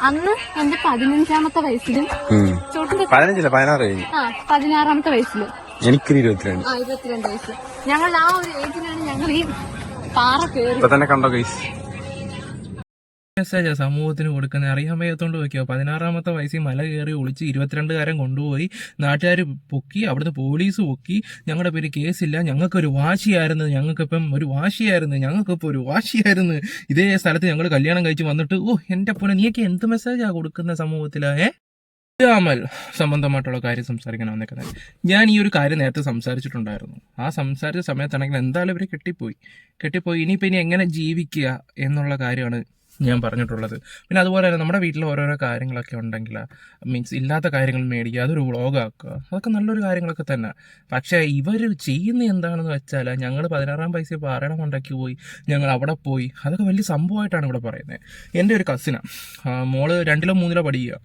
അന്ന് എന്റെ പതിനഞ്ചാമത്തെ വയസ്സിലും. ചോട്ടിന്റെ പതിനഞ്ചില്ല? പതിനാറ് കഴിഞ്ഞു. ആ പതിനാറാമത്തെ വയസ്സിലും. എനിക്ക് ഇരുപത്തിരണ്ട്. ആ ഇരുപത്തിരണ്ട് വയസ്സ് ഞങ്ങൾ ആ ഒരു ഏജിലാണ് ഞങ്ങൾ ഈ പാറ കയറി ഇപ്പൊ തന്നെ കണ്ടോ ഗൈസ് മെസ്സേജാ സമൂഹത്തിന് കൊടുക്കുന്നത് അറിയാൻ വയ്യാത്തോണ്ട് നോക്കിയോ? പതിനാറാമത്തെ വയസ്സിൽ മല കയറി ഒളിച്ച് ഇരുപത്തിരണ്ടുകാരൻ കൊണ്ടുപോയി. നാട്ടുകാർ പൊക്കി അവിടുത്തെ പോലീസ് പൊക്കി. ഞങ്ങളുടെ പേര് കേസില്ല. ഞങ്ങൾക്കൊരു വാശിയായിരുന്നു. ഞങ്ങൾക്കിപ്പം ഒരു വാശിയായിരുന്നു. ഞങ്ങൾക്കിപ്പോൾ ഒരു വാശിയായിരുന്നു. ഇതേ സ്ഥലത്ത് ഞങ്ങൾ കല്യാണം കഴിച്ച് വന്നിട്ട് ഓ എന്റെ പോലെ നീയൊക്കെ എന്ത് മെസ്സേജാ കൊടുക്കുന്ന സമൂഹത്തിലാ ഏ? അമൽ സംബന്ധമായിട്ടുള്ള കാര്യം സംസാരിക്കാൻ വന്നേക്കുന്നത് ഞാൻ ഈ ഒരു കാര്യം നേരത്തെ സംസാരിച്ചിട്ടുണ്ടായിരുന്നു. ആ സംസാരിച്ച സമയത്താണെങ്കിൽ എന്തായാലും ഇവരെ കെട്ടിപ്പോയി. കെട്ടിപ്പോയി. ഇനിയിപ്പോൾ ഇനി എങ്ങനെ ജീവിക്കുക എന്നുള്ള കാര്യമാണ് ഞാൻ പറഞ്ഞിട്ടുള്ളത്. പിന്നെ അതുപോലെ തന്നെ നമ്മുടെ വീട്ടിൽ ഓരോരോ കാര്യങ്ങളൊക്കെ ഉണ്ടെങ്കിൽ മീൻസ് ഇല്ലാത്ത കാര്യങ്ങൾ മേടിക്കുക അതൊരു വ്ളോഗാക്കുക അതൊക്കെ നല്ലൊരു കാര്യങ്ങളൊക്കെ തന്നെ. പക്ഷേ ഇവർ ചെയ്യുന്ന എന്താണെന്ന് വെച്ചാൽ ഞങ്ങൾ പതിനാറാം പൈസ പാറയുടെ കൊണ്ടാക്കി പോയി ഞങ്ങൾ അവിടെ പോയി അതൊക്കെ വലിയ സംഭവമായിട്ടാണ് ഇവിടെ പറയുന്നത്. എന്റെ ഒരു കസിനാണ് മോൾ രണ്ടിലോ മൂന്നിലോ പഠിക്കുക.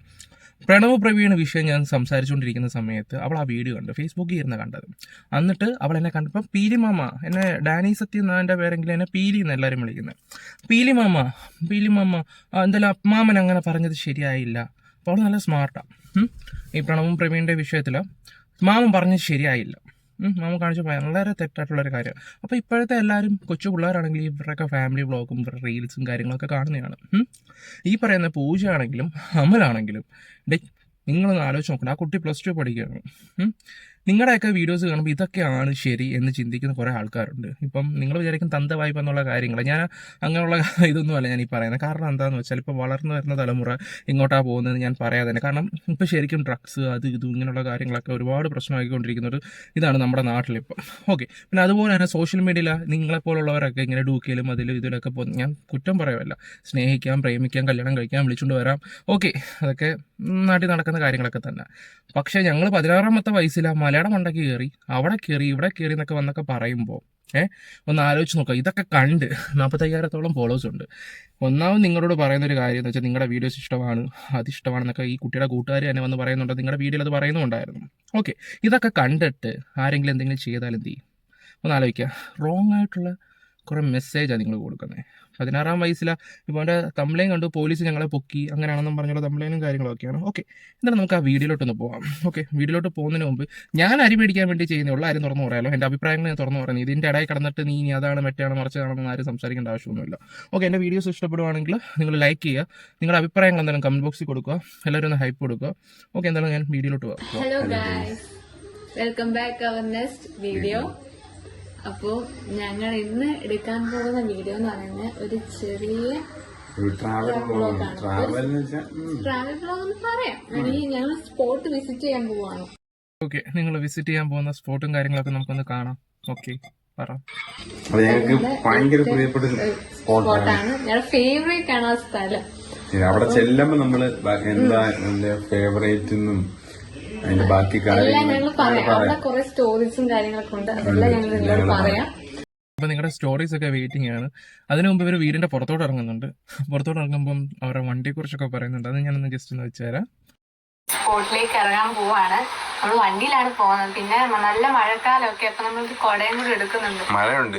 പ്രണവ് പ്രവീണ വിഷയം ഞാൻ സംസാരിച്ചുകൊണ്ടിരിക്കുന്ന സമയത്ത് അവൾ ആ വീഡിയോ കണ്ടു. ഫേസ്ബുക്കിൽ ഇരുന്ന് കണ്ടത്. എന്നിട്ട് അവൾ എന്നെ കണ്ടപ്പോൾ പീലി മാമ എന്നെ ഡാനി സത്യം എന്നാന്റെ പേരെങ്കിലും എന്നെ പീലി എന്ന് എല്ലാവരും വിളിക്കുന്നത് പീലി മാമ പീലി മാമ ആ, എന്തായാലും അമ്മാമൻ അങ്ങനെ പറഞ്ഞത് ശരിയായില്ല. അപ്പോൾ അവൾ നല്ല സ്മാർട്ടാണ് ഈ പ്രണവും പ്രവീണിന്റെ വിഷയത്തിൽ മാമൻ പറഞ്ഞത് ശരിയായില്ല. ഉം, മാമ കാണിച്ച വളരെ തെറ്റായിട്ടുള്ളൊരു കാര്യം. അപ്പോൾ ഇപ്പോഴത്തെ എല്ലാവരും കൊച്ചു പിള്ളേരാണെങ്കിൽ ഇവരുടെയൊക്കെ ഫാമിലി വ്ളോഗും ഇവരുടെ റീൽസും കാര്യങ്ങളൊക്കെ കാണുന്നതാണ്. ഈ പറയുന്ന പൂജയാണെങ്കിലും അമലാണെങ്കിലും ഡേ നിങ്ങളൊന്ന് ആലോചിച്ച് നോക്കണം ആ കുട്ടി പ്ലസ് ടു പഠിക്കുകയാണ്. നിങ്ങളുടെയൊക്കെ വീഡിയോസ് കാണുമ്പോൾ ഇതൊക്കെയാണ് ശരി എന്ന് ചിന്തിക്കുന്ന കുറേ ആൾക്കാരുണ്ട്. ഇപ്പം നിങ്ങൾ വിചാരിക്കും തന്ത വായ്പ എന്നുള്ള കാര്യങ്ങൾ ഞാൻ അങ്ങനെയുള്ള ഇതൊന്നുമല്ല ഞാൻ ഈ പറയുന്നത്. കാരണം എന്താണെന്ന് വെച്ചാൽ ഇപ്പോൾ വളർന്നു വരുന്ന തലമുറ ഇങ്ങോട്ടാണ് പോകുന്നത് ഞാൻ പറയാതെ തന്നെ. കാരണം ഇപ്പോൾ ശരിക്കും ഡ്രഗ്സ് അത് ഇത് ഇങ്ങനെയുള്ള കാര്യങ്ങളൊക്കെ ഒരുപാട് പ്രശ്നമാക്കിക്കൊണ്ടിരിക്കുന്നത് ഇതാണ് നമ്മുടെ നാട്ടിലിപ്പം. ഓക്കെ പിന്നെ അതുപോലെ തന്നെ സോഷ്യൽ മീഡിയയിൽ നിങ്ങളെപ്പോലുള്ളവരൊക്കെ ഇങ്ങനെ ഡൂക്കിയിലും അതിലും ഇതിലൊക്കെ ഞാൻ കുറ്റം പറയുമല്ല സ്നേഹിക്കാം പ്രേമിക്കാം കല്യാണം കഴിക്കാം വിളിച്ചുകൊണ്ട് വരാം. ഓക്കെ അതൊക്കെ നാട്ടിൽ നടക്കുന്ന കാര്യങ്ങളൊക്കെ തന്നെ. പക്ഷേ ഞങ്ങൾ പതിനാറാമത്തെ വയസ്സിൽ ആ മലയാളം മണ്ടയ്ക്ക് കയറി അവിടെ കയറി ഇവിടെ കയറി എന്നൊക്കെ വന്നൊക്കെ പറയുമ്പോൾ ഏ ഒന്ന് ആലോചിച്ച് നോക്കുക ഇതൊക്കെ കണ്ട് നാൽപ്പത്തയ്യായിരത്തോളം ഫോളോസ് ഉണ്ട്. ഒന്നാമത് നിങ്ങളോട് പറയുന്ന ഒരു കാര്യം എന്ന് വെച്ചാൽ നിങ്ങളുടെ വീഡിയോസ് ഇഷ്ടമാണ് അത് ഇഷ്ടമാണെന്നൊക്കെ ഈ കുട്ടിയുടെ കൂട്ടുകാർ തന്നെ വന്ന് പറയുന്നുണ്ട് നിങ്ങളുടെ വീഡിയോയിൽ അത് പറയുന്നുണ്ടായിരുന്നു. ഓക്കെ ഇതൊക്കെ കണ്ടിട്ട് ആരെങ്കിലും എന്തെങ്കിലും ചെയ്താൽ എന്ത് ചെയ്യും? ഒന്ന് ആലോചിക്കുക റോങ് ആയിട്ടുള്ള കുറേ മെസ്സേജാണ് നിങ്ങൾ കൊടുക്കുന്നത് പതിനാറാം വയസ്സിലാണ് ഇപ്പോൾ അവന്റെ കംപ്ലയിൻ കണ്ടു പോലീസ് ഞങ്ങളെ പൊക്കി അങ്ങനെയാണെന്നും പറഞ്ഞുള്ള തമ്പ്ലൈനും കാര്യങ്ങളൊക്കെയാണ് ഓക്കെ എന്നിട്ട് നമുക്ക് ആ വീഡിയോയിലോട്ടൊന്ന് പോകാം ഓക്കെ വീഡിയോയിലോട്ട് പോകുന്നതിന് മുമ്പ് ഞാൻ അരി മേടിക്കാൻ വേണ്ടി ചെയ്യുന്ന ഉള്ള ആരും തുറന്നു പറയാലോ. എന്റെ അഭിപ്രായങ്ങൾ ഞാൻ തുറന്നു പറയുന്നത് ഇതിന്റെ ഇടയിൽ കടന്നിട്ട് നീ ഇനി അതാണ് മറ്റാണ് മറിച്ചതാണെന്ന് ആരും സംസാരിക്കേണ്ട ആവശ്യമൊന്നുമില്ല. ഓക്കെ എന്റെ വീഡിയോസ് ഇഷ്ടപ്പെടുവാണെങ്കിൽ നിങ്ങൾ ലൈക്ക് ചെയ്യുക. നിങ്ങളുടെ അഭിപ്രായങ്ങൾ എന്തായാലും കമന്റ് ബോക്സിൽ കൊടുക്കുക. എല്ലാവരും ഒന്ന് ഹൈപ്പ് കൊടുക്കുക. ഓക്കെ എന്തായാലും ഞാൻ വീഡിയോയിലോട്ട് പോകാം hello welcome back our next video അപ്പോ ഞങ്ങൾ ഇന്ന് എടുക്കാൻ പോകുന്ന വീഡിയോ എന്ന് പറയുന്നത് ഒരു ചെറിയ ഒരു ട്രാവൽ ട്രാവൽ എന്ന് വെച്ചാൽ ട്രാവൽ ബ്ലോഗ് എന്ന് പറയാം. അല്ലെങ്കിൽ ഞങ്ങൾ സ്പോട്ട് വിസിറ്റ് ചെയ്യാൻ പോവാണ്. ഓക്കെ നിങ്ങൾ വിസിറ്റ് ചെയ്യാൻ പോകുന്ന സ്പോട്ടും കാര്യങ്ങളൊക്കെ നമുക്കൊന്ന് കാണാം. ഓക്കെ പറ. അത് ഞങ്ങൾക്ക് ഭയങ്കര പ്രിയപ്പെട്ട സ്പോട്ടാണ് ഞങ്ങളുടെ ഫേവറേറ്റ് ആണ് ആ സ്ഥലം. അവിടെ ചെല്ലുമ്പോ നമ്മൾ എന്താ എന്റെ ഫേവറേറ്റ് എന്നും അതിന്റെ ബാക്കി എല്ലാം കാര്യങ്ങൾ ഞങ്ങൾ പറയാം. അവിടെ കുറെ സ്റ്റോറീസും കാര്യങ്ങളൊക്കെ ഉണ്ട്. അതെല്ലാം ഞങ്ങൾ നിങ്ങളോട് പറയാം. അപ്പോൾ നിങ്ങളുടെ സ്റ്റോറീസ് ഒക്കെ വെയിറ്റിംഗ് ആണ്. അതിനു മുമ്പ് ഇവർ വീടിന്റെ പുറത്തോട്ട് ഇറങ്ങുന്നുണ്ട്. പുറത്തോട്ട് ഇറങ്ങുമ്പം അവരുടെ വണ്ടിയെ കുറിച്ചൊക്കെ പറയുന്നുണ്ട്. അത് ഞാനൊന്ന് ജസ്റ്റ് ഒന്ന് വെച്ചുതരാം സ്പോട്ടിലേക്ക് ഇറങ്ങാൻ പോവാണ്. നമ്മൾ വണ്ടിയിലാണ് പോകുന്നത്. പിന്നെ നല്ല മഴക്കാലമൊക്കെ അപ്പൊ നമ്മൾ കൊടയും കൂടി എടുക്കുന്നുണ്ട്. മഴയുണ്ട്.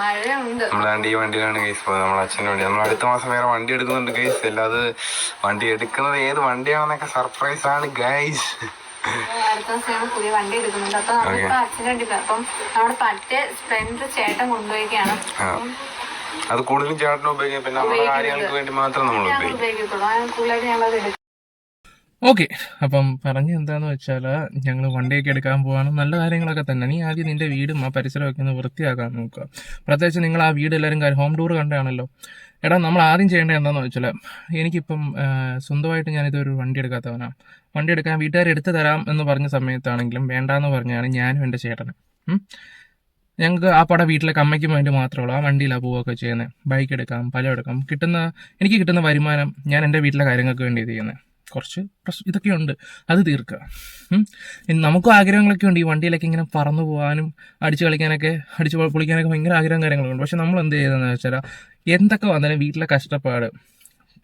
മഴയുണ്ട്. നമ്മളാണ്ട് ഈ വണ്ടിയിലാണ് കേസ് പോകുന്നത് നമ്മളെ അച്ഛന്റെ വണ്ടി. നമ്മൾ അടുത്ത മാസം വേറെ വണ്ടി എടുക്കുന്നുണ്ട് കേസ് അല്ലാതെ വണ്ടി എടുക്കുന്നത് ഏത് വണ്ടിയാണെന്നൊക്കെ സർപ്രൈസ് ആണ് ഗൈസ് അടുത്ത ദിവസം ഞങ്ങൾ പുതിയ വണ്ടി എടുക്കുന്നുണ്ട്. അപ്പൊ നമ്മളിപ്പോ അച്ഛന്റെ വണ്ടി പോയി. അപ്പം നമ്മുടെ പറ്റേ സ്പ്ലെൻഡർ ചേട്ടൻ കൊണ്ടുപോയിക്കാണ്. അത് കൂടുതലും ചേട്ടനും ഉപയോഗിക്കാം പിന്നെ നമ്മുടെ കാര്യങ്ങൾക്ക് വേണ്ടി മാത്രം നമ്മൾ കൂടുതലായിട്ട് എടുക്കും. ഓക്കെ. അപ്പം പറഞ്ഞ എന്താന്ന് വെച്ചാൽ ഞങ്ങൾ വണ്ടിയൊക്കെ എടുക്കാൻ പോവാണ്. നല്ല കാര്യങ്ങളൊക്കെ തന്നെ. നീ ആദ്യം നിന്റെ വീടും ആ പരിസരമൊക്കെ ഒന്ന് വൃത്തിയാക്കാൻ നോക്കുക. പ്രത്യേകിച്ച് നിങ്ങൾ ആ വീട് എല്ലാവരും ഹോം ടൂർ കണ്ടാണല്ലോ എടാ നമ്മൾ ആദ്യം ചെയ്യേണ്ടത് എന്താണെന്ന് വെച്ചാൽ എനിക്കിപ്പം സ്വന്തമായിട്ട് ഞാനിതൊരു വണ്ടി എടുക്കാത്തവനാണ് വണ്ടി എടുക്കാൻ വീട്ടുകാർ എടുത്തു തരാം എന്ന് പറഞ്ഞ സമയത്താണെങ്കിലും വേണ്ടാന്ന് പറഞ്ഞാണ് ഞാനും എന്റെ ചേട്ടനും. ഞങ്ങൾക്ക് ആ പട വീട്ടിലെ അമ്മയ്ക്കും വേണ്ടി മാത്രമുള്ളൂ ആ വണ്ടിയിലാണ് പോവുകയൊക്കെ ചെയ്യുന്നത്. ബൈക്ക് എടുക്കാം പലം എടുക്കാം. കിട്ടുന്ന എനിക്ക് കിട്ടുന്ന വരുമാനം ഞാൻ എന്റെ വീട്ടിലെ കാര്യങ്ങൾക്ക് വേണ്ടി ചെയ്യുന്നത്. കുറച്ച് പ്രശ്നം ഇതൊക്കെയുണ്ട് അത് തീർക്കുക നമുക്കും ആഗ്രഹങ്ങളൊക്കെ ഉണ്ട് ഈ വണ്ടിയിലൊക്കെ ഇങ്ങനെ പറന്നു പോകാനും അടിച്ച് കളിക്കാനൊക്കെ അടിച്ച് പൊളിക്കാനൊക്കെ ഭയങ്കര ആഗ്രഹം കാര്യങ്ങളുണ്ട് പക്ഷെ നമ്മൾ എന്ത് ചെയ്തതെന്ന് വെച്ചാൽ എന്തൊക്കെ വന്നാലും വീട്ടിലെ കഷ്ടപ്പാട്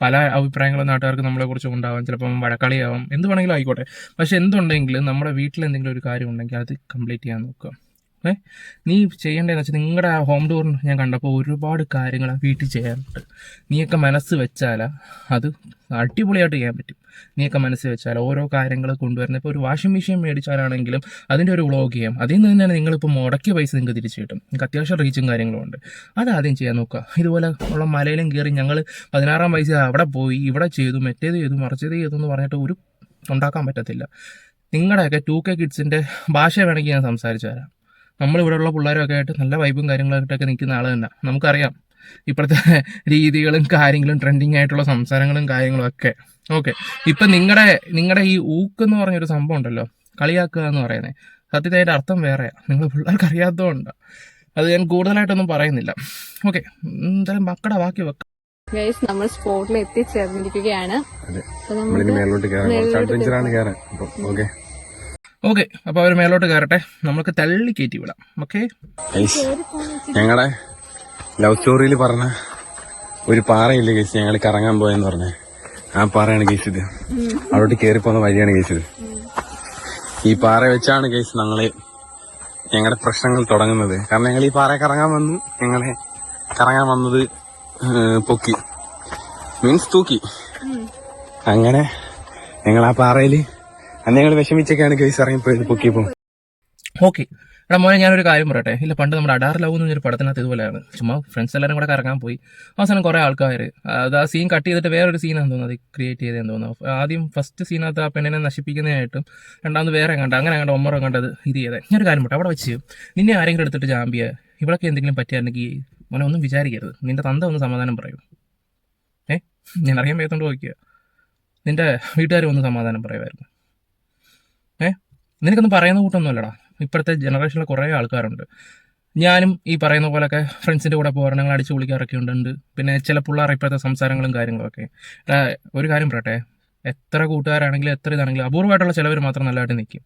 പല അഭിപ്രായങ്ങളും നാട്ടുകാർക്ക് നമ്മളെ കുറിച്ച് ഉണ്ടാവാം. ചിലപ്പം വഴക്കളിയാവാം എന്ത് വേണമെങ്കിലും ആയിക്കോട്ടെ. പക്ഷെ എന്തുണ്ടെങ്കിലും നമ്മുടെ വീട്ടിൽ എന്തെങ്കിലും ഒരു കാര്യം ഉണ്ടെങ്കിൽ അത് കംപ്ലീറ്റ് ചെയ്യാൻ നോക്കുക. ഏ? നീ ചെയ്യേണ്ടതെന്ന് വെച്ചാൽ നിങ്ങളുടെ ആ ഹോം ടൂർ ഞാൻ കണ്ടപ്പോൾ ഒരുപാട് കാര്യങ്ങൾ വീട്ടിൽ ചെയ്യാറുണ്ട്. നീയൊക്കെ മനസ്സ് വെച്ചാലാ അത് അടിപൊളിയായിട്ട് ചെയ്യാൻ പറ്റും. നീയൊക്കെ മനസ്സ് വെച്ചാൽ ഓരോ കാര്യങ്ങൾ കൊണ്ടുവരുന്നത് ഇപ്പോൾ ഒരു വാഷിംഗ് മെഷീൻ മേടിച്ചാലാണെങ്കിലും അതിന്റെ ഒരു വ്ളോഗ് ചെയ്യാം. അതിൽ നിന്ന് തന്നെയാണ് നിങ്ങളിപ്പോൾ മുടക്കിയ പൈസ നിങ്ങൾക്ക് തിരിച്ചു കിട്ടും. നിങ്ങൾക്ക് അത്യാവശ്യം റീച്ചും കാര്യങ്ങളും ഉണ്ട്. അത് ആദ്യം ചെയ്യാൻ നോക്കുക. ഇതുപോലെ ഉള്ള മലയിലും കയറി ഞങ്ങൾ പതിനാറാം വയസ്സ് അവിടെ പോയി ഇവിടെ ചെയ്തു മറ്റേത് ചെയ്തു മറിച്ചത് ചെയ്തു എന്ന് പറഞ്ഞിട്ട് ഒരു ഉണ്ടാക്കാൻ പറ്റത്തില്ല. നിങ്ങളുടെയൊക്കെ ടു കെ കിഡ്സിന്റെ ഭാഷ വേണമെങ്കിൽ ഞാൻ സംസാരിച്ചു തരാം. നമ്മളിവിടെ ഉള്ള പിള്ളേരൊക്കെ ആയിട്ട് നല്ല വൈബും കാര്യങ്ങളായിട്ടൊക്കെ നിൽക്കുന്ന ആൾ തന്നെ. നമുക്കറിയാം ഇപ്പോഴത്തെ രീതികളും കാര്യങ്ങളും ട്രെൻഡിങ് ആയിട്ടുള്ള സംസാരങ്ങളും കാര്യങ്ങളും ഒക്കെ. ഓക്കെ ഇപ്പം നിങ്ങളുടെ നിങ്ങളുടെ ഈ ഊക്ക് എന്ന് പറഞ്ഞൊരു സംഭവം ഉണ്ടല്ലോ. കളിയാക്കുക എന്ന് പറയുന്നത് സത്യത്തിൽ അതിന്റെ അർത്ഥം വേറെയാണ് നിങ്ങൾ പിള്ളേർക്ക് അറിയാത്തതുകൊണ്ടാണ് അത് ഞാൻ കൂടുതലായിട്ടൊന്നും പറയുന്നില്ല. ഓക്കെ എന്തായാലും മക്കളുടെ ബാക്കി വെക്കാം. ഗൈസ് നമ്മൾ സ്പോട്ടിൽ എത്തിച്ചേർന്നിരിക്കുകയാണ്. അതെ. അപ്പൊ നമ്മൾ നമുക്ക് മേലോട്ട് കയറാം അഡ്വഞ്ചറാണ് കയറാൻ അപ്പം ഓക്കെ ഓക്കെ അപ്പോൾ അവർ മേലോട്ട് കയറട്ടെ. നമുക്ക് തള്ളി കയറ്റി വിടാം. ഓക്കെ? ഞങ്ങളുടെ ലവ് സ്റ്റോറിയിൽ പറഞ്ഞ ഒരു പാറയില്ലേ കേസ് ഞങ്ങൾ കറങ്ങാൻ പോയെന്ന് പറഞ്ഞ. ആ പാറയാണ് കേസ് ഇത്. അവിടോട്ട് കയറി പോകുന്ന വഴിയാണ് കേസ് ഇത്. ഈ പാറ വെച്ചാണ് കേസ് ഞങ്ങൾ ഞങ്ങളുടെ പ്രശ്നങ്ങൾ തുടങ്ങുന്നത്. കാരണം ഞങ്ങൾ ഈ പാറ കറങ്ങാൻ വന്നു. ഞങ്ങളെ കറങ്ങാൻ വന്നത് പൊക്കി. മീൻസ് തൂക്കി. അങ്ങനെ ഞങ്ങൾ ആ പാറയിൽ അന്ന് ഞങ്ങൾ വിഷമിച്ചൊക്കെയാണ് കേസ് ഇറങ്ങിപ്പോയത് പൊക്കിയപ്പോ. ഓക്കെ. എടാ മോനെ ഞാനൊരു കാര്യം പറയട്ടെ. ഇല്ല പണ്ട് നമ്മുടെ അഡാർ ലവ് എന്നൊരു പടത്തിനകത്ത് ഇതുപോലെയാണ്. ചുമ്മാ ഫ്രണ്ട്സ് എല്ലാവരും കൂടെ കറങ്ങാൻ പോയി. അവസാനം കുറേ ആൾക്കാർ അത് ആ സീൻ കട്ട് ചെയ്തിട്ട് വേറൊരു സീനാന്ന് തോന്നുന്നത് ക്രിയേറ്റ് ചെയ്തതെന്ന് തോന്നുന്നു. ആദ്യം ഫസ്റ്റ് സീനകത്ത് ആ പെണ്ണിനെ നശിപ്പിക്കുന്നതായിട്ടും രണ്ടാമത് വേറെ കണ്ട അങ്ങനെ കണ്ട ഒമ്മറോ കണ്ടത് ഇത് ചെയ്തത് ഞാനൊരു കാര്യം പറട്ടെ അവിടെ വെച്ച് നിന്നെ ആരെങ്കിലും എടുത്തിട്ട് ചാമ്പിയ ഇവളൊക്കെ എന്തെങ്കിലും പറ്റിയായിരുന്നെങ്കിൽ മോനെ ഒന്നും വിചാരിക്കരുത്. നിന്റെ തന്ത ഒന്ന് സമാധാനം പറയൂ. ഏ? ഞാൻ അറിയാൻ വയ്യത്തോണ്ട് നോക്കിയ നിന്റെ വീട്ടുകാരും ഒന്ന് സമാധാനം പറയുമായിരുന്നു. ഏ? നിനക്കൊന്നും പറയുന്ന കൂട്ടൊന്നുമല്ലടാ. ഇപ്പോഴത്തെ ജനറേഷനിൽ കുറേ ആൾക്കാരുണ്ട്. ഞാനും ഈ പറയുന്ന പോലെയൊക്കെ ഫ്രണ്ട്സിന്റെ കൂടെ പോരണങ്ങൾ അടിച്ചു വിളിക്കാറൊക്കെ ഉണ്ട് പിന്നെ ചില പിള്ളേർ ഇപ്പോഴത്തെ സംസാരങ്ങളും കാര്യങ്ങളൊക്കെ. ഒരു കാര്യം പറയട്ടെ. എത്ര കൂട്ടുകാരാണെങ്കിലും എത്ര ഇതാണെങ്കിലും അപൂർവമായിട്ടുള്ള ചിലവർ മാത്രം നല്ലതായിട്ട് നിൽക്കും.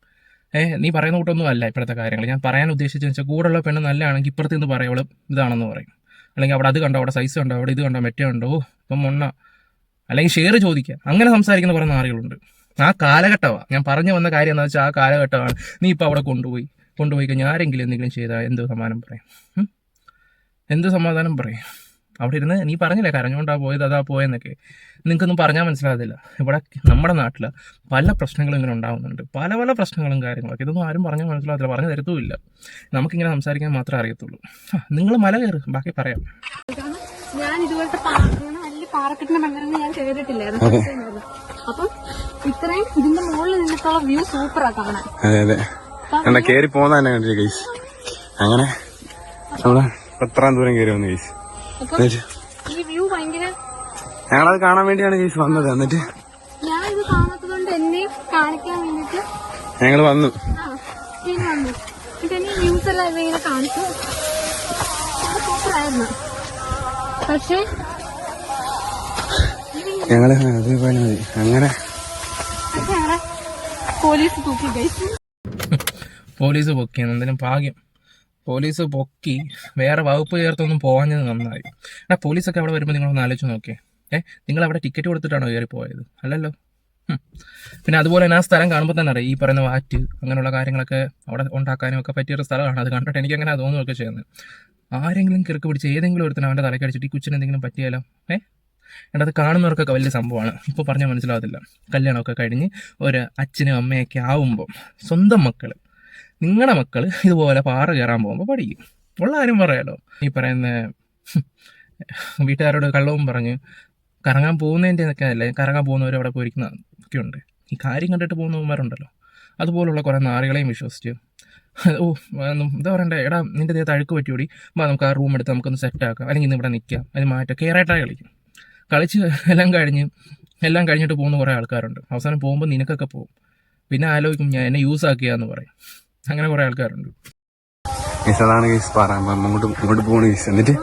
ഏഹ് നീ പറയുന്ന കൂട്ടൊന്നും അല്ല ഇപ്പോഴത്തെ കാര്യങ്ങൾ. ഞാൻ പറയാൻ ഉദ്ദേശിച്ചെന്ന് വെച്ചാൽ കൂടെയുള്ള പെണ്ണ് നല്ലതാണെങ്കിൽ ഇപ്പുറത്ത് നിന്ന് പറയവൾ ഇതാണെന്ന് പറയും. അല്ലെങ്കിൽ അവിടെ അത് കണ്ടോ? അവിടെ സൈസ് കണ്ടോ? അവിടെ ഇത് കണ്ടോ? മെറ്റേ ഉണ്ടോ ഓ ഇപ്പം മൊണ്ണ. അല്ലെങ്കിൽ ഷെയർ ചോദിക്കുക. അങ്ങനെ സംസാരിക്കുന്ന കുറേ നാറികളുണ്ട്. ആ കാലഘട്ടമാണ് ഞാൻ പറഞ്ഞു വന്ന കാര്യം എന്താ വെച്ചാൽ ആ കാലഘട്ടമാണ്. നീ ഇപ്പോൾ അവിടെ കൊണ്ടുപോയി. കൊണ്ടുപോയി കഴിഞ്ഞാൽ ആരെങ്കിലും എന്തെങ്കിലും ചെയ്താൽ എന്ത് സമാധാനം പറയും? എന്ത് സമാധാനം പറയും? അവിടെ ഇരുന്ന് നീ പറഞ്ഞില്ലേ കരഞ്ഞോണ്ടാ പോയത് അതാ പോയെന്നൊക്കെ. നിങ്ങൾക്കൊന്നും പറഞ്ഞാൽ മനസ്സിലാകത്തില്ല. ഇവിടെ നമ്മുടെ നാട്ടിൽ പല പ്രശ്നങ്ങളും ഇങ്ങനെ ഉണ്ടാകുന്നുണ്ട് പല പല പ്രശ്നങ്ങളും കാര്യങ്ങളൊക്കെ. ഇതൊന്നും ആരും പറഞ്ഞാൽ മനസ്സിലാകത്തില്ല. പറഞ്ഞു തരത്തുമില്ല. നമുക്കിങ്ങനെ സംസാരിക്കാൻ മാത്രമേ അറിയത്തുള്ളൂ. നിങ്ങൾ മല കയറ്. ബാക്കി പറയാം. ഞാൻ ഇതുപോലത്തെ പാറക്കെട്ടിന്റെ മണ്ണിറങ്ങി ഞാൻ കേട്ടിട്ടില്ലായിരുന്നു അപ്പം ഇത്രയും ഇതിന്റെ മുകളിൽ നിന്നിട്ടുള്ള വ്യൂ സൂപ്പറാ കാണാൻ. അതെ അതെ. എന്നാ കേറി പോന്ന തന്നെ കണ്ടില്ല ഗൈസ് അങ്ങനെ നമ്മൾ എത്രാം ദൂരം കയറി വന്നു ഗൈസ് ഈ വ്യൂ ഭയങ്കര ഞങ്ങളത് കാണാൻ വേണ്ടിയാണ് ഗൈസ് വന്നത്. എന്നിട്ട്? ഞാൻ ഇത് കാണാത്തതുകൊണ്ട് എന്നെ കാണിക്കാൻ വേണ്ടിട്ട് ഞങ്ങൾ വന്നു. വ്യൂസ് എല്ലാം ഇങ്ങനെ കാണിച്ചു. സൂപ്പറായിരുന്നു പക്ഷേ ഞങ്ങൾ അതേപോലെ മതി. അങ്ങനെ പോലീസ് പോലീസ് പൊക്കി എന്തിനും ഭാഗ്യം. പോലീസ് പൊക്കി വേറെ വകുപ്പ് ചേർത്തൊന്നും പോകാഞ്ഞത് നന്നായി. എടാ പോലീസൊക്കെ അവിടെ വരുമ്പോൾ നിങ്ങളൊന്ന് ആലോചിച്ച് നോക്കിയേ. ഏ നിങ്ങൾ അവിടെ ടിക്കറ്റ് കൊടുത്തിട്ടാണോ കയറി പോയത് അല്ലല്ലോ പിന്നെ അതുപോലെ തന്നെ ആ സ്ഥലം കാണുമ്പോൾ തന്നെ അറിയാം ഈ പറയുന്ന വാറ്റ് അങ്ങനെയുള്ള കാര്യങ്ങളൊക്കെ അവിടെ ഉണ്ടാക്കാനും ഒക്കെ പറ്റിയൊരു സ്ഥലമാണ്. അത് കണ്ടിട്ട് എനിക്ക് അങ്ങനെ തോന്നുകയൊക്കെ ചെയ്യുന്നത്. ആരെങ്കിലും കിറുക്ക് പിടിച്ച് ഏതെങ്കിലും ഒരുത്തിന് അവന്റെ തലക്കടിച്ചിട്ട് ഈ കുച്ചിന് എന്തെങ്കിലും പറ്റിയാലോ? ഏ? എടാ അത് കാണുന്നവർക്കൊക്കെ വലിയ സംഭവമാണ്. ഇപ്പോൾ പറഞ്ഞാൽ മനസ്സിലാവത്തില്ല. കല്യാണമൊക്കെ കഴിഞ്ഞ് ഒരു അച്ഛനും അമ്മയൊക്കെ ആവുമ്പം സ്വന്തം മക്കൾ നിങ്ങളുടെ മക്കൾ ഇതുപോലെ പാറ കയറാൻ പോകുമ്പോൾ പഠിക്കും. ഉള്ള ആരും പറയാലോ. ഈ പറയുന്ന വീട്ടുകാരോട് കള്ളവും പറഞ്ഞ് കറങ്ങാൻ പോകുന്നതിന്റെ ഒക്കെ അല്ലേ കറങ്ങാൻ പോകുന്നവർ അവിടെ പോയിരിക്കുന്ന ഒക്കെ ഉണ്ട്. ഈ കാര്യം കണ്ടിട്ട് പോകുന്നവന്മാരുണ്ടല്ലോ. അതുപോലുള്ള കുറേ നാറികളെയും വിശ്വസിച്ച് ഓ എന്താ പറയണ്ടേ? എടാ നിന്റെ ദേഹത്ത് അഴുക്ക് പറ്റിയോടി. നമുക്ക് ആ റൂം എടുത്ത് നമുക്കൊന്ന് സെറ്റാക്കാം അല്ലെങ്കിൽ ഇന്ന് ഇവിടെ നിൽക്കാം അത് മാറ്റാം. കയറായിട്ടാണ് കളിക്കും. കളിച്ച് എല്ലാം കഴിഞ്ഞ് എല്ലാം കഴിഞ്ഞിട്ട് പോകുന്ന കുറേ ആൾക്കാരുണ്ട്. അവസാനം പോകുമ്പോൾ നിനക്കൊക്കെ പോകും. പിന്നെ ആലോചിക്കും ഞാൻ എന്നെ യൂസ് ആക്കിയാന്ന് പറയും. അങ്ങനെ കുറേ ആൾക്കാരുണ്ട്. അതാണ് അങ്ങോട്ട് ഇങ്ങോട്ട് എന്നിട്ട്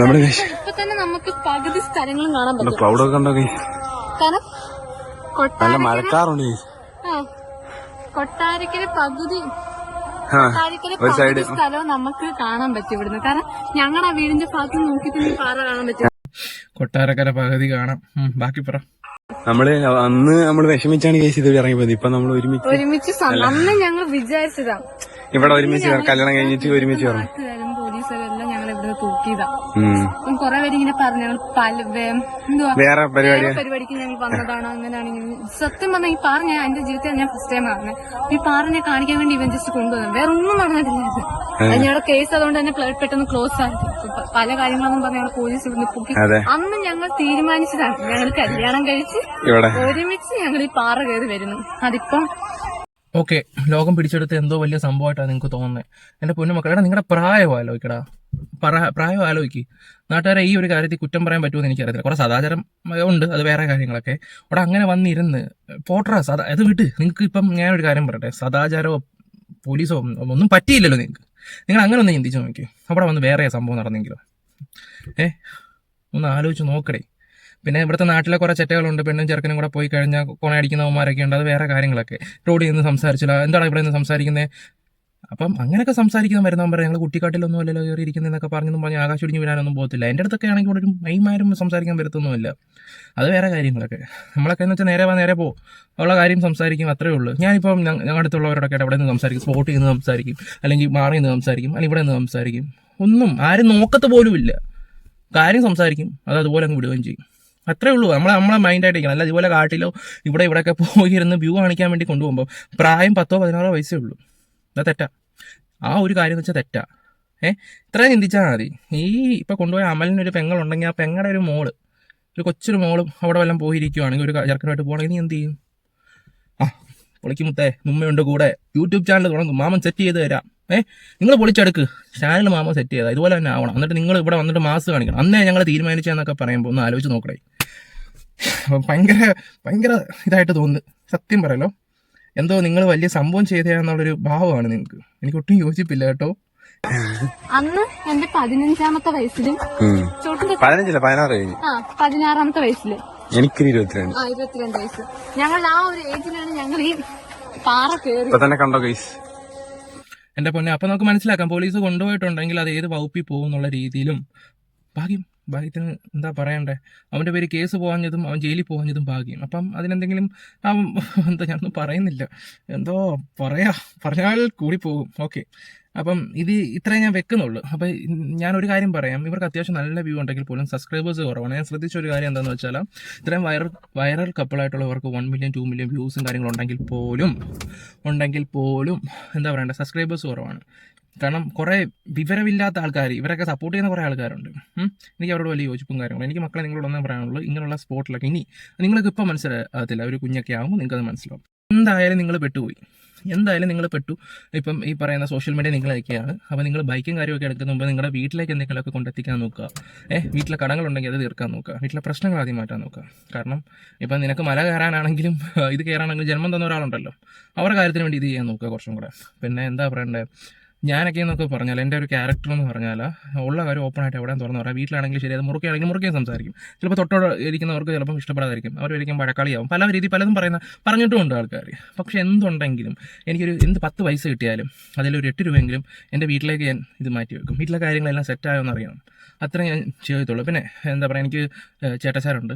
നമ്മുടെ നമുക്ക് പകുതി സ്ഥലങ്ങളും കാണാൻ പറ്റും. ക്ലൗഡൊക്കെ കണ്ടോ ഗൈസ് കാരണം നല്ല കൊട്ടാരക്കര മഴക്കാറുണ്ട് ഗൈസ് ആ കൊട്ടാരക്കര പകുതി ആ കൊട്ടാരക്കര ഒരു സൈഡ് സ്ഥലവും നമുക്ക് കാണാൻ പറ്റും ഇവിടുന്ന്. കാരണം ഞങ്ങളുടെ വീടിന്റെ ഭാഗത്ത് നോക്കി പാറ കാണാൻ പറ്റും. കൊട്ടാരക്കര പകുതി കാണാം. ബാക്കി പറ. നമ്മൾ അന്ന് നമ്മൾ വിഷമിച്ചാണ് കേസ് ഇതുവരെ ഇറങ്ങിപ്പോയത്. ഇപ്പൊ നമ്മൾ ഒരുമിച്ച് ഒരുമിച്ച് ഞങ്ങൾ വിചാരിച്ചതാ. ഇവിടെ ഒരുമിച്ച് കല്യാണം കഴിഞ്ഞിട്ട് ഒരുമിച്ച് വരണം നാട്ടുകാരും പോലീസുകാരും എല്ലാം ഞങ്ങൾ ഉം. അപ്പം പേര് ഇങ്ങനെ പറഞ്ഞു. ഞങ്ങൾ പല വേറെ പരിപാടി? പരിപാടിക്ക് ഞങ്ങൾ വന്നതാണ്? അങ്ങനെയാണ് സത്യം പറഞ്ഞാൽ ഈ പാറ ഞാൻ എന്റെ ജീവിതത്തിൽ ഞാൻ ഫസ്റ്റ് ടൈം പറഞ്ഞത് ഈ പാറിനെ കാണിക്കാൻ വേണ്ടി ഇവൻ ജസ്റ്റ് കൊണ്ടുവന്നു വേറെ ഒന്നും നടന്നിട്ടില്ല അത് ഞങ്ങളുടെ കേസ് അതുകൊണ്ട് തന്നെ പെട്ടെന്ന് ക്ലോസ് ആയി. പല കാര്യങ്ങളൊന്നും പറഞ്ഞു ഞങ്ങൾ പോലീസ് ഇവിടുന്ന് പൊക്കി. അന്ന് ഞങ്ങൾ തീരുമാനിച്ചതാണ്. ഞങ്ങൾ കല്യാണം കഴിച്ച് ഇവിടെ. ഒരുമിച്ച് ഞങ്ങൾ ഈ പാറ കയറി വരുന്നു. അതിപ്പം ഓക്കെ. ലോകം പിടിച്ചെടുത്ത് എന്തോ വലിയ സംഭവമായിട്ടാണ് നിങ്ങൾക്ക് തോന്നുന്നത് എന്റെ പൊന്നു മക്കളെ നിങ്ങളുടെ പ്രായം ആലോചിക്കടാ പറ- പ്രായം ആലോചിക്ക്. നാട്ടുകാരെ ഈ ഒരു കാര്യത്തിൽ കുറ്റം പറയാൻ പറ്റുമെന്ന് എനിക്കറിയത്തില്ല. കുറെ സദാചാരം ഉണ്ട് അത് വേറെ കാര്യങ്ങളൊക്കെ. അവിടെ അങ്ങനെ വന്നിരുന്ന് പോട്ടറ സദാ അത് വിട്ട് നിങ്ങൾക്ക് ഇപ്പം ഞാനൊരു കാര്യം പറയട്ടെ. സദാചാരമോ പോലീസോ ഒന്നും പറ്റിയില്ലല്ലോ നിങ്ങൾക്ക് നിങ്ങൾ അങ്ങനെ ഒന്ന് ചിന്തിച്ചു നോക്കി. അവിടെ വന്ന് വേറെ സംഭവം നടന്നെങ്കിലോ? ഏ ഒന്ന് ആലോചിച്ച് നോക്കടേ. പിന്നെ ഇവിടുത്തെ നാട്ടിലെ കുറെ ചെറ്റകളുണ്ട്. പെണ്ണും ചെറുക്കനും കൂടെ പോയി കഴിഞ്ഞാൽ കൊണയടിക്കുന്നവന്മാരൊക്കെ ഉണ്ട്. അത് വേറെ കാര്യങ്ങളൊക്കെ. റോഡിൽ നിന്ന് സംസാരിച്ചില്ല. എന്താണ് ഇവിടെ നിന്ന് സംസാരിക്കുന്നത് അപ്പം അങ്ങനെയൊക്കെ സംസാരിക്കുന്ന വരുന്നവൻ ഞങ്ങൾ കുട്ടിക്കാട്ടിലൊന്നും അല്ലല്ലോ കയറി ഇരിക്കുന്നതെന്നൊക്കെ പറഞ്ഞൊന്നും പറഞ്ഞ് ആകാശം ഇടിഞ്ഞ് വീഴാനൊന്നും പോകത്തില്ല. എന്റെ അടുത്തൊക്കെ ആണെങ്കിൽ ഇവിടെ ഒരു മൈമാരും സംസാരിക്കാൻ വരത്തൊന്നുമില്ല. അത് വേറെ കാര്യങ്ങളൊക്കെ. നമ്മളൊക്കെ എന്ന് വെച്ചാൽ നേരെ വാ നേരെ പോ. ഉള്ള കാര്യം സംസാരിക്കും അത്രേ ഉള്ളൂ. ഞാനിപ്പം ഞങ്ങളുടെ അടുത്തുള്ളവരോടൊക്കെ അവിടെ നിന്ന് സംസാരിക്കും. സ്പോട്ടിൽ നിന്ന് സംസാരിക്കും. അല്ലെങ്കിൽ മാറി നിന്ന് സംസാരിക്കും. അല്ലെങ്കിൽ ഇവിടെ നിന്ന് സംസാരിക്കും. ഒന്നും ആരും നോക്കത്ത് പോലും ഇല്ല. കാര്യം സംസാരിക്കും. അത് അതുപോലെ അങ്ങ് വിടുകയും ചെയ്യും. അത്രേ ഉള്ളൂ. നമ്മളെ നമ്മളെ മൈൻഡായിട്ടിരിക്കണം അല്ല ഇതുപോലെ കാട്ടിലോ ഇവിടെ ഇവിടെയൊക്കെ പോയിരുന്ന് വ്യൂ കാണിക്കാൻ വേണ്ടി കൊണ്ടുപോകുമ്പോൾ പ്രായം പത്തോ പതിനാറോ വയസ്സേ ഉള്ളൂ. അത് തെറ്റാ? ആ ഒരു കാര്യം എന്ന് വെച്ചാൽ തെറ്റാ. ഏ? ഇത്രയും ചിന്തിച്ചാൽ മതി. ഈ ഇപ്പൊ കൊണ്ടുപോയ അമലിനൊരു പെങ്ങളുണ്ടെങ്കിൽ ആ പെങ്ങളുടെ ഒരു മോൾ ഒരു കൊച്ചൊരു മോളും അവിടെ വല്ലതും പോയിരിക്കുവാണെങ്കിൽ ഒരു ചെറുക്കനായിട്ട് പോകണമെങ്കിൽ നീ എന്ത് ചെയ്യും? ആ പൊളിക്കുമുത്തേ ഉമ്മയുണ്ട് കൂടെ. യൂട്യൂബ് ചാനൽ തുടങ്ങും. മാമൻ സെറ്റ് ചെയ്ത് തരാം. ഏ? നിങ്ങൾ പൊളിച്ചെടുക്ക്. ചാനൽ മാമൻ സെറ്റ് ചെയ്താൽ ഇതുപോലെ തന്നെ ആവണം. എന്നിട്ട് നിങ്ങൾ ഇവിടെ വന്നിട്ട് മാസ് കാണിക്കണം. അന്നേ ഞങ്ങൾ തീരുമാനിച്ചതെന്നൊക്കെ പറയുമ്പോൾ ഒന്ന് ആലോചിച്ച് നോക്കണേ അപ്പം ഭയങ്കര ഭയങ്കര ഇതായിട്ട് തോന്നുന്നു. സത്യം പറയല്ലോ. എന്തോ നിങ്ങൾ വലിയ സംഭവം ചെയ്തതാന്നുള്ളൊരു ഭാവമാണ് നിങ്ങൾക്ക്. എനിക്ക് ഒട്ടും യോജിപ്പില്ല കേട്ടോ. അന്ന് എന്റെ പതിനഞ്ചാമത്തെ വയസ്സിലും ഉം. ചോട്ടിന്റെ പതിനഞ്ചില്ല? പതിനാറ് കഴിഞ്ഞു. ആ പതിനാറാമത്തെ വയസ്സിൽ. എനിക്കൊരു ഇരുപത്തിരണ്ട്. ആ ഇരുപത്തിരണ്ട് വയസ്സ്. ഞങ്ങൾ ആ ഒരു ഏജിലാണ് ഞങ്ങൾ ഈ പാറ കയറി ഇപ്പൊ തന്നെ കണ്ടോ ഗൈസ് എന്റെ പൊന്നെ അപ്പൊ നമുക്ക് മനസ്സിലാക്കാം. പോലീസ് കൊണ്ടുപോയിട്ടുണ്ടെങ്കിൽ അത് ഏത് വകുപ്പിൽ പോകും എന്നുള്ള രീതിയിലും. ഭാഗ്യം. ഭാഗ്യത്തിന് എന്താ പറയണ്ടേ? അവന്റെ പേര് കേസ് പോകാഞ്ഞതും അവൻ ജയിലിൽ പോകാഞ്ഞതും ഭാഗ്യം. അപ്പം അതിനെന്തെങ്കിലും ആ എന്താ ഞാനൊന്നും പറയുന്നില്ല. എന്തോ പറയാ. പറഞ്ഞാൽ കൂടി പോകും ഓക്കെ. അപ്പം ഇത് ഇത്രേ ഞാൻ വെക്കുന്നുള്ളൂ. അപ്പം ഞാനൊരു കാര്യം പറയാം. ഇവർക്ക് അത്യാവശ്യം നല്ല വ്യൂ ഉണ്ടെങ്കിൽ പോലും സബ്സ്ക്രൈബേഴ്സ് കുറവാണ്. ഞാൻ ശ്രദ്ധിച്ച ഒരു കാര്യം എന്താണെന്ന് വെച്ചാൽ ഇത്രയും വൈറൽ വൈറൽ കപ്പിളായിട്ടുള്ളവർക്ക് വൺ മില്യൺ ടു മില്യൺ വ്യൂസും കാര്യങ്ങളും ഉണ്ടെങ്കിൽ പോലും ഉണ്ടെങ്കിൽ പോലും എന്താ പറയണ്ടേ? സബ്സ്ക്രൈബേഴ്സ് കുറവാണ്. കാരണം കുറേ വിവരമില്ലാത്ത ആൾക്കാർ ഇവരൊക്കെ സപ്പോർട്ട് ചെയ്യുന്ന കുറേ ആൾക്കാരുണ്ട്. എനിക്ക് അവരോട് വലിയ യോജിപ്പും കാര്യങ്ങളും എനിക്ക് മക്കളെ നിങ്ങളോട് ഒന്നും പറയാനുള്ളൂ. ഇങ്ങനെയുള്ള സ്പോട്ടിലൊക്കെ ഇനി നിങ്ങൾക്ക് ഇപ്പം മനസ്സിലാകത്തില്ല. ഒരു കുഞ്ഞൊക്കെ ആകുമ്പോൾ നിങ്ങൾക്കത് മനസ്സിലാവും. എന്തായാലും നിങ്ങൾ പെട്ടുപോയി. എന്തായാലും നിങ്ങൾ പെട്ടു. ഇപ്പം ഈ പറയുന്ന സോഷ്യൽ മീഡിയ നിങ്ങളൊക്കെയാണ് അപ്പോൾ നിങ്ങൾ ബൈക്കും കാര്യമൊക്കെ എടുക്കുന്ന മുമ്പ് നിങ്ങളുടെ വീട്ടിലേക്ക് എന്തെങ്കിലുമൊക്കെ കൊണ്ടെത്തിക്കാൻ നോക്കുക. ഏഹ് വീട്ടിലെ കടങ്ങളുണ്ടെങ്കിൽ അത് തീർക്കാൻ നോക്കുക. വീട്ടിലെ പ്രശ്നങ്ങൾ ആദ്യം മാറ്റാൻ നോക്കുക. കാരണം ഇപ്പം നിനക്ക് മല കയറാനാണെങ്കിലും ഇത് കയറാണെങ്കിലും ജന്മം തന്ന ഒരാളുണ്ടല്ലോ. അവരുടെ കാര്യത്തിന് വേണ്ടി ഇത് ചെയ്യാൻ നോക്കുക കുറച്ചും കൂടെ. പിന്നെ എന്താ പറയണ്ടേ? ഞാനൊക്കെ എന്നൊക്കെ പറഞ്ഞാൽ എന്റെ ഒരു ക്യാരക്ടർ എന്ന് പറഞ്ഞാൽ ഉള്ള കാര്യം ഓപ്പൺ ആയിട്ട് എവിടെയും തുറന്ന് പറയാം. വീട്ടിലാണെങ്കിൽ ശരി അത് മുറുക്കുകയാണെങ്കിൽ മുറുക്കേ സംസാരിക്കും. ചിലപ്പോൾ തൊട്ടോട് ഇരിക്കുന്നവർക്ക് ചിലപ്പോൾ ഇഷ്ടപ്പെടാതായിരിക്കും അവർ ഒരിക്കും വഴക്കാളിയാവും. പല രീതി പലതും പറയുന്ന പറഞ്ഞിട്ടുമുണ്ട് ആൾക്കാർ പക്ഷേ എന്തുണ്ടെങ്കിലും എനിക്കൊരു എന്ത് പത്ത് പൈസ കിട്ടിയാലും അതിലൊരു എട്ട് രൂപയെങ്കിലും എന്റെ വീട്ടിലേക്ക് ഞാൻ ഇത് മാറ്റി വെക്കും. വീട്ടിലെ കാര്യങ്ങളെല്ലാം സെറ്റായോ എന്ന് അറിയണം. അത്ര ഞാൻ ചെയ്യത്തുള്ളൂ. പിന്നെ എന്താ പറയുക എനിക്ക് ചേട്ടച്ചാരുണ്ട്.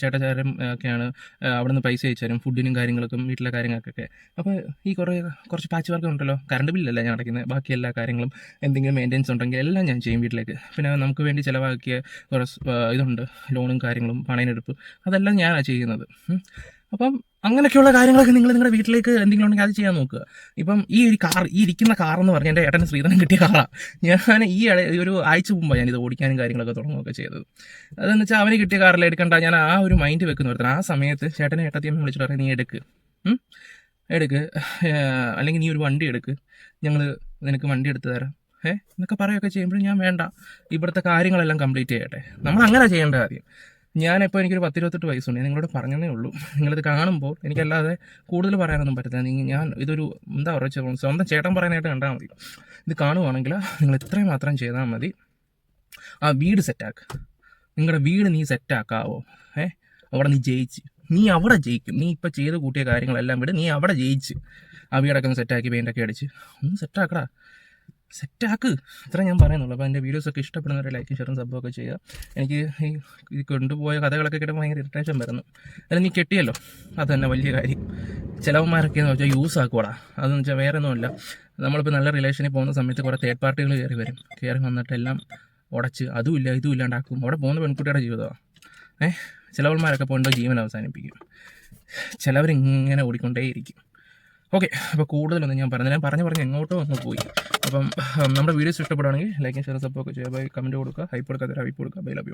ചേട്ടച്ചാരും ഒക്കെയാണ് അവിടുന്ന് പൈസ അയച്ചാലും ഫുഡിനും കാര്യങ്ങൾക്കും വീട്ടിലെ കാര്യങ്ങൾക്കൊക്കെ. അപ്പോൾ ഈ കുറേ കുറച്ച് പാച്ച് വർക്ക് ഉണ്ടല്ലോ. കറണ്ട് ബില്ലല്ല ഞാൻ അടയ്ക്കുന്നത് ബാക്കി എല്ലാ കാര്യങ്ങളും എന്തെങ്കിലും മെയിന്റെനൻസ് ഉണ്ടെങ്കിൽ എല്ലാം ഞാൻ ചെയ്യും വീട്ടിലേക്ക്. പിന്നെ നമുക്ക് വേണ്ടി ചിലവാക്കിയ കുറേ ഇതുണ്ട്. ലോണും കാര്യങ്ങളും പണയനെടുപ്പ് അതെല്ലാം ഞാനാണ് ചെയ്യുന്നത്. അപ്പം അങ്ങനെയൊക്കെയുള്ള കാര്യങ്ങളൊക്കെ നിങ്ങൾ നിങ്ങളുടെ വീട്ടിലേക്ക് എന്തെങ്കിലും ഉണ്ടെങ്കിൽ അത് ചെയ്യാൻ നോക്കുക. ഇപ്പം ഈ ഒരു കാർ ഈ ഇരിക്കുന്ന കാർ എന്ന് പറഞ്ഞാൽ എന്റെ ഏട്ടന് ശ്രീധരൻ കിട്ടിയ കാറാണ് ഞാൻ ഈ ഒരു ആഴ്ച മുമ്പാണ് ഞാനിത് ഓടിക്കാനും കാര്യങ്ങളൊക്കെ തുടങ്ങുകയൊക്കെ ചെയ്തത്. അതെന്ന് വെച്ചാൽ അവന് കിട്ടിയ കാറിൽ എടുക്കണ്ട. ഞാൻ ആ ഒരു മൈൻഡ് വെക്കുന്ന ആ സമയത്ത് ചേട്ടനെ ഏട്ടത്തിയമ്മ വിളിച്ചിട്ട് പറയാം നീ എടുക്ക്? എടുക്ക്. അല്ലെങ്കിൽ നീ ഒരു വണ്ടി എടുക്ക്. ഞങ്ങൾ നിനക്ക് വണ്ടി എടുത്ത് തരാം. ഏ എന്നൊക്കെ പറയുകയൊക്കെ ചെയ്യുമ്പോൾ ഞാൻ വേണ്ട. ഇവിടുത്തെ കാര്യങ്ങളെല്ലാം കംപ്ലീറ്റ് ചെയ്യട്ടെ. നമ്മൾ അങ്ങനെ ചെയ്യേണ്ട കാര്യം. ഞാനിപ്പോൾ എനിക്കൊരു പത്തിരുപത്തെട്ട് വയസ്സുണ്ട്. നിങ്ങളോട് പറഞ്ഞതേ ഉള്ളൂ. നിങ്ങളിത് കാണുമ്പോൾ എനിക്കല്ലാതെ കൂടുതൽ പറയാനൊന്നും പറ്റില്ല ഞാൻ ഇതൊരു എന്താ പറയുക സ്വന്തം ചേട്ടൻ പറയാനായിട്ട് കണ്ടാൽ മതി. ഇത് കാണുവാണെങ്കിൽ നിങ്ങൾ ഇത്രയും മാത്രം ചെയ്താൽ മതി. ആ വീട് സെറ്റാക്ക് നിങ്ങളുടെ വീട് നീ സെറ്റാക്കാവോ ഏ അവിടെ നീ ജയിച്ച്. നീ അവിടെ ജയിക്കും. നീ ഇപ്പം ചെയ്ത് കൂട്ടിയ കാര്യങ്ങളെല്ലാം വിട്. നീ അവിടെ ജയിച്ച്. ആ വീടൊക്കെ ഒന്ന് സെറ്റാക്കി പെയിന്റൊക്കെ അടിച്ച്. ഒന്ന് സെറ്റാക്കടാ സെറ്റാക്ക് ഇത്ര ഞാൻ പറയുന്നുള്ളൂ. അപ്പോൾ എന്റെ വീഡിയോസൊക്കെ ഇഷ്ടപ്പെടുന്നവരെ ലൈക്ക് ഷെയറും സബ്ബൊക്കെ ചെയ്യുക. എനിക്ക് ഈ കൊണ്ടുപോയ കഥകളൊക്കെ കിട്ടുമ്പോൾ ഭയങ്കര ഇറിറ്റേഷൻ വരുന്നു. അതിൽ നീ കെട്ടിയല്ലോ. അത് തന്നെ വലിയ കാര്യം. ചിലവന്മാരൊക്കെ എന്ന് വെച്ചാൽ യൂസ് ആക്കുവാടാ. അതെന്ന് വെച്ചാൽ വേറെ ഒന്നുമില്ല നമ്മളിപ്പോൾ നല്ല റിലേഷനിൽ പോകുന്ന സമയത്ത് കുറേ തേർഡ് പാർട്ടികൾ കയറി വരും. കയറി വന്നിട്ട് എല്ലാം ഉടച്ച് അതുമില്ല ഇതും ഇല്ലാണ്ടാക്കും. അവിടെ പോകുന്ന പെൺകുട്ടിയുടെ ജീവിതമാണ് ഏഹ് ചിലവന്മാരൊക്കെ പോകുമ്പോൾ ജീവൻ അവസാനിപ്പിക്കും. ചിലവരിങ്ങനെ ഓടിക്കൊണ്ടേയിരിക്കും. ഓക്കെ അപ്പോൾ കൂടുതലൊന്നും ഞാൻ പറഞ്ഞില്ല. ഞാൻ പറഞ്ഞു പറഞ്ഞ് എങ്ങോട്ടോ അങ്ങ് പോയി. അപ്പം നമ്മുടെ വീഡിയോസ് ഇഷ്ടപ്പെടുകയാണെങ്കിൽ ലൈക്ക് ഷെയർ സപ്പോർട്ട് ചെയ്യുക. ബൈ കമന്റ് കൊടുക്കുക. ഹൈപ്പ് കൊടുക്കുക. ഹൈപ്പ് കൊടുക്കുക. Bye love